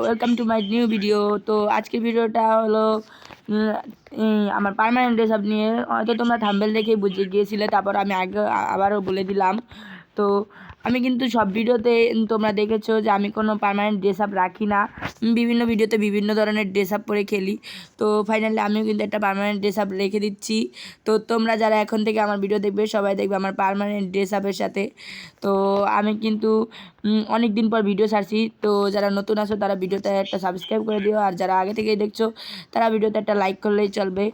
Welcome to my new video তো আজকের ভিডিওটা হলো আমার পারমানেন্ট ড্রেস নিয়ে। হয়তো তোমরা থাম্বেল দেখেই বুঝে গিয়েছিলে, তারপর আমি আগে, আবারও বলে দিলাম। তো আমি কিন্তু সব ভিডিওতে তোমরা দেখেছ যে আমি কোনো পার্মানেন্ট ড্রেস আপ রাখি না। বিভিন্ন ভিডিওতে বিভিন্ন ধরনের ড্রেস আপ পরে খেলি। তো ফাইনালি আমিও কিন্তু একটা পার্মানেন্ট ড্রেস আপ রেখে দিচ্ছি। তো তোমরা যারা এখন থেকে আমার ভিডিও দেখবে, সবাই দেখবে আমার পার্মানেন্ট ড্রেস আপের সাথে। তো আমি কিন্তু অনেক দিন পর ভিডিও ছাড়ছি। তো যারা নতুন আছো, তারা ভিডিওতে একটা সাবস্ক্রাইব করে দিও। আর যারা আগে থেকেই দেখছ, তারা ভিডিওতে একটা লাইক করলেই চলবে।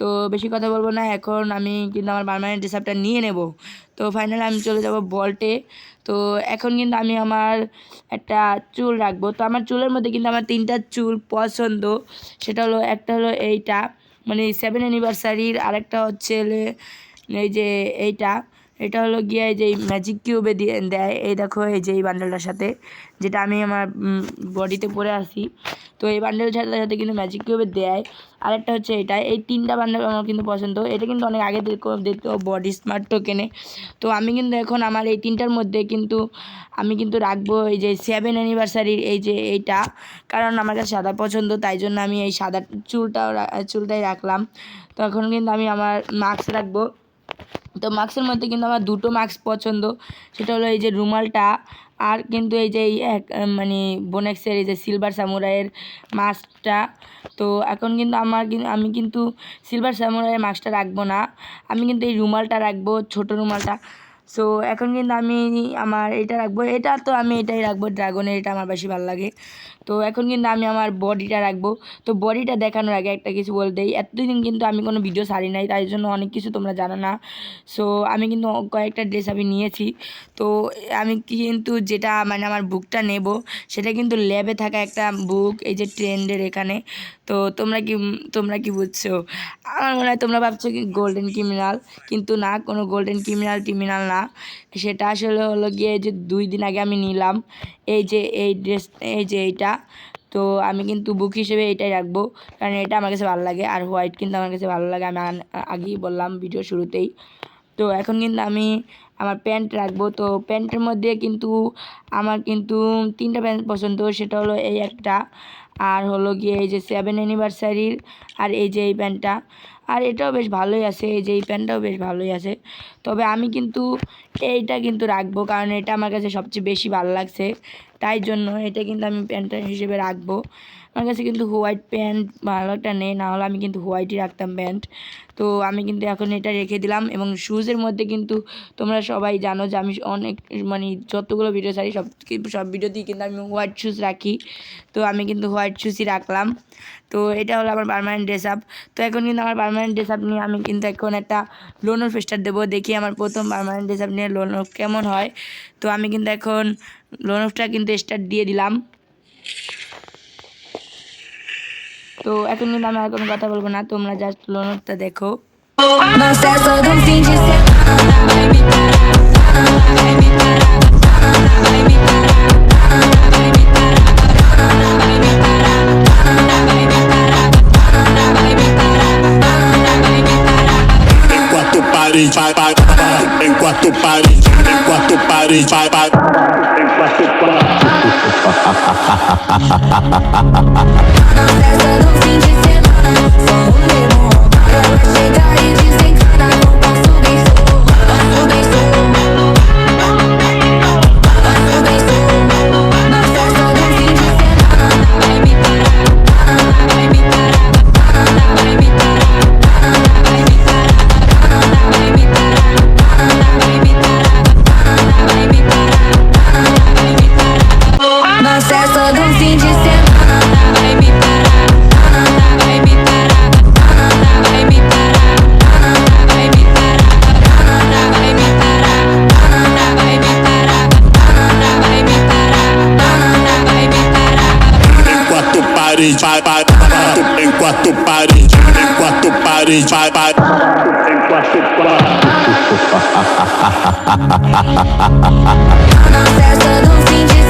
তো বেশি কথা বলব না। এখন আমি কিন্তু আমার পার্মানেন্ট ড্রেস আপটা নিয়ে নেব। তো ফাইনালি আমি চলে যাব বল্টে তো এখন কিন্তু আমি আমার একটা চুল রাখব। তো আমার চুলের মধ্যে কিন্তু আমার তিনটা চুল পছন্দ। সেটা হলো, একটা হলো এইটা মানে সেভেন অ্যানিভার্সারির আরেকটা হচ্ছে এই যে এইটা। এটা হলো গিয়ে যে ম্যাজিক কিউবে দিয়ে দেয়। এই দেখো, এই যে এই বান্ডেলটার সাথে, যেটা আমি আমার বডিতে পরে আসি তো এই বান্ডেল সাথে সাথে কিন্তু ম্যাজিক কিউবে দেয়। আরেকটা হচ্ছে এটা, এই তিনটা বান্ডেল আমার কিন্তু পছন্দ। এটা কিন্তু অনেক আগে দেখো দেখতো বডি স্মার্ট টোকেনে তো আমি কিন্তু এখন আমার এই তিনটার মধ্যে কিন্তু, আমি কিন্তু রাখব এই যে সেভেন অ্যানিভার্সারির এই যে এইটা। কারণ আমার কাছে সাদা পছন্দ, তাই জন্য আমি এই সাদা চুলটাও চুলটাই রাখলাম। তো এখন কিন্তু আমি আমার মাস্ক রাখব। তো মাস্কের মধ্যে কিন্তু আমার দুটো মাস্ক পছন্দ। সেটা হলো এই যে রুমালটা আর কিন্তু এই যে এক মানে বোনেক্সের এই যে সিলভার সামুরাইয়ের মাস্কটা তো এখন কিন্তু আমার আমি কিন্তু সিলভার সামুরাইয়ের মাস্কটা রাখব না। আমি কিন্তু এই রুমালটা রাখব, ছোটো রুমালটা। সো এখন কিন্তু আমি আমার এটা রাখব, এটা তো আমি এটাই রাখব, ড্রাগনের এটা আমার বেশি ভালো লাগে। তো এখন কিন্তু আমি আমার বডিটা রাখব। তো বডিটা দেখানোর আগে একটা কিছু বলে দিই, এতদিন কিন্তু আমি কোনো ভিডিও ছাড়ি নাই, তাই জন্য অনেক কিছু তোমরা জানো না। সো আমি কিন্তু কয়েকটা ড্রেস আমি নিয়েছি। তো আমি কিন্তু যেটা মানে আমার বুকটা নেব, সেটা কিন্তু ল্যাবে থাকা একটা বুক, এই যে ট্রেন্ডের এখানে। তো তোমরা কি তোমরা কি বুঝছ? আমার মনে হয় তোমরা ভাবছ কি গোল্ডেন ক্রিমিনাল কিন্তু না, কোনো গোল্ডেন ক্রিমিনাল টিমিনাল না। সেটা আসলে হলো গিয়ে যে দুই দিন আগে আমি নিলাম। এই যে এই ড্রেস, এই যে এইটা। তো আমি কিন্তু বুক হিসেবে এটাই রাখব। কারণ এটা আমার কাছে ভালো লাগে। আর হোয়াইট কিন্তু আমার কাছে ভালো লাগে। আমি আগেই বললাম ভিডিও শুরুতেই। তো এখন কিন্তু আমি আমার প্যান্ট রাখব। তো প্যান্টের মধ্যে কিন্তু আমার কিন্তু তিনটা প্যান্ট পছন্দ, সেটা হলো এই একটা, আর হলো গিয়ে এই যে সেভেন অ্যানিভার্সারির আর এই যে এই প্যান্টটা আর এটাও বেশ ভালোই আছে, এই যে এই প্যান্টটাও বেশ ভালোই আছে। তবে আমি কিন্তু এইটা কিন্তু রাখব, কারণ এটা আমার কাছে সবচেয়ে বেশি ভালো লাগছে। তাই জন্য এটা কিন্তু আমি প্যান্টটা হিসেবে রাখব। আমার কাছে কিন্তু হোয়াইট প্যান্ট ভালো একটা নেই, না হলে আমি কিন্তু হোয়াইটই রাখতাম প্যান্ট। তো আমি কিন্তু এখন এটা রেখে দিলাম এবং শ্যুজের মধ্যে কিন্তু তোমরা সবাই জানো যে আমি অনেক মানে যতগুলো ভিডিও ছাড়ি, সব সব ভিডিওতেই কিন্তু আমি হোয়াইট শ্যুজ রাখি। তো আমি কিন্তু হোয়াইট শ্যুজই রাখলাম। তো এটা হলো আমার পার্মানেন্ট ড্রেস আপ তো এখন কিন্তু আমার পার্মানেন্ট ড্রেস আপ নিয়ে আমি কিন্তু এখন একটা লোনের ফেস্টার দেবো, দেখি আমার প্রথম পার্মানেন্ট ড্রেস আপ নিয়ে লোন কেমন হয়। তো আমি কিন্তু এখন লোন অফটা কিন্তু স্টার্ট দিয়ে দিলাম। তো এত নিয়ে আমি আর কোনো কথা বলব না তোমরা জাস্ট লোনটা দেখো Não, dessa não fim de semana, só um demônio. Tô na festa do fim de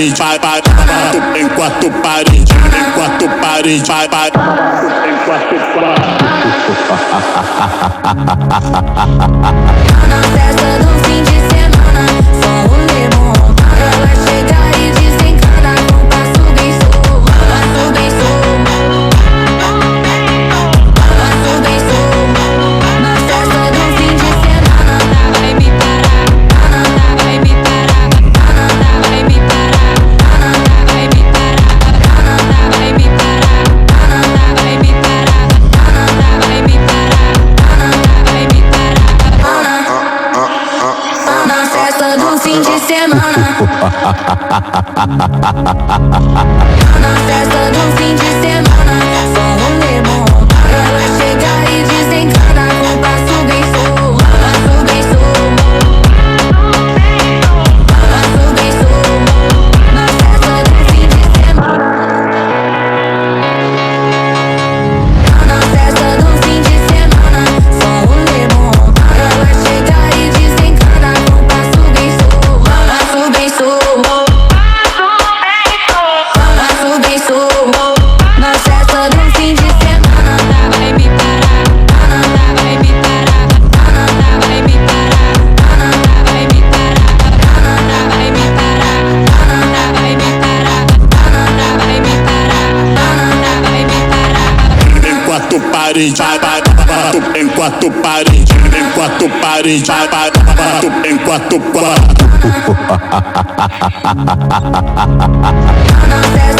parede, vai, vai, vai! em quatro parede, em quatro parede, vai, vai, em quatro parede. parede, vai, vai, vai, enquanto parede, enquanto parede, vai, vai, vai, enquanto quatro.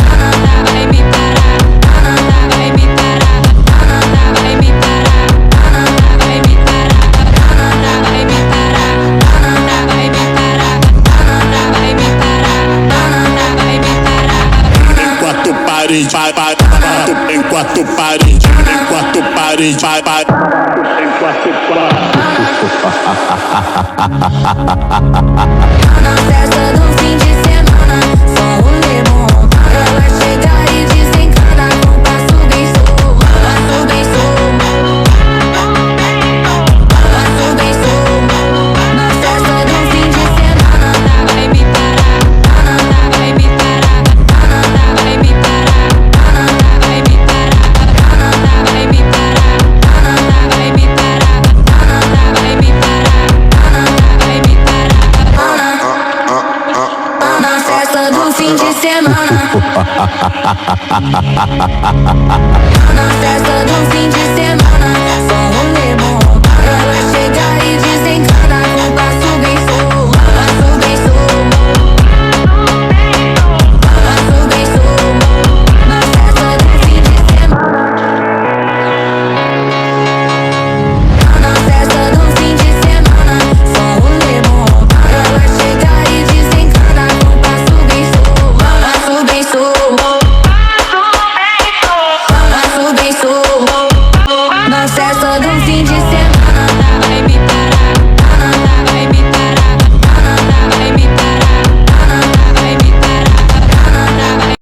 parede, vai, vai, tu em quatro parede, em quatro parede, vai, vai, quatro. Na festa do fim de Na festa do fim de semana.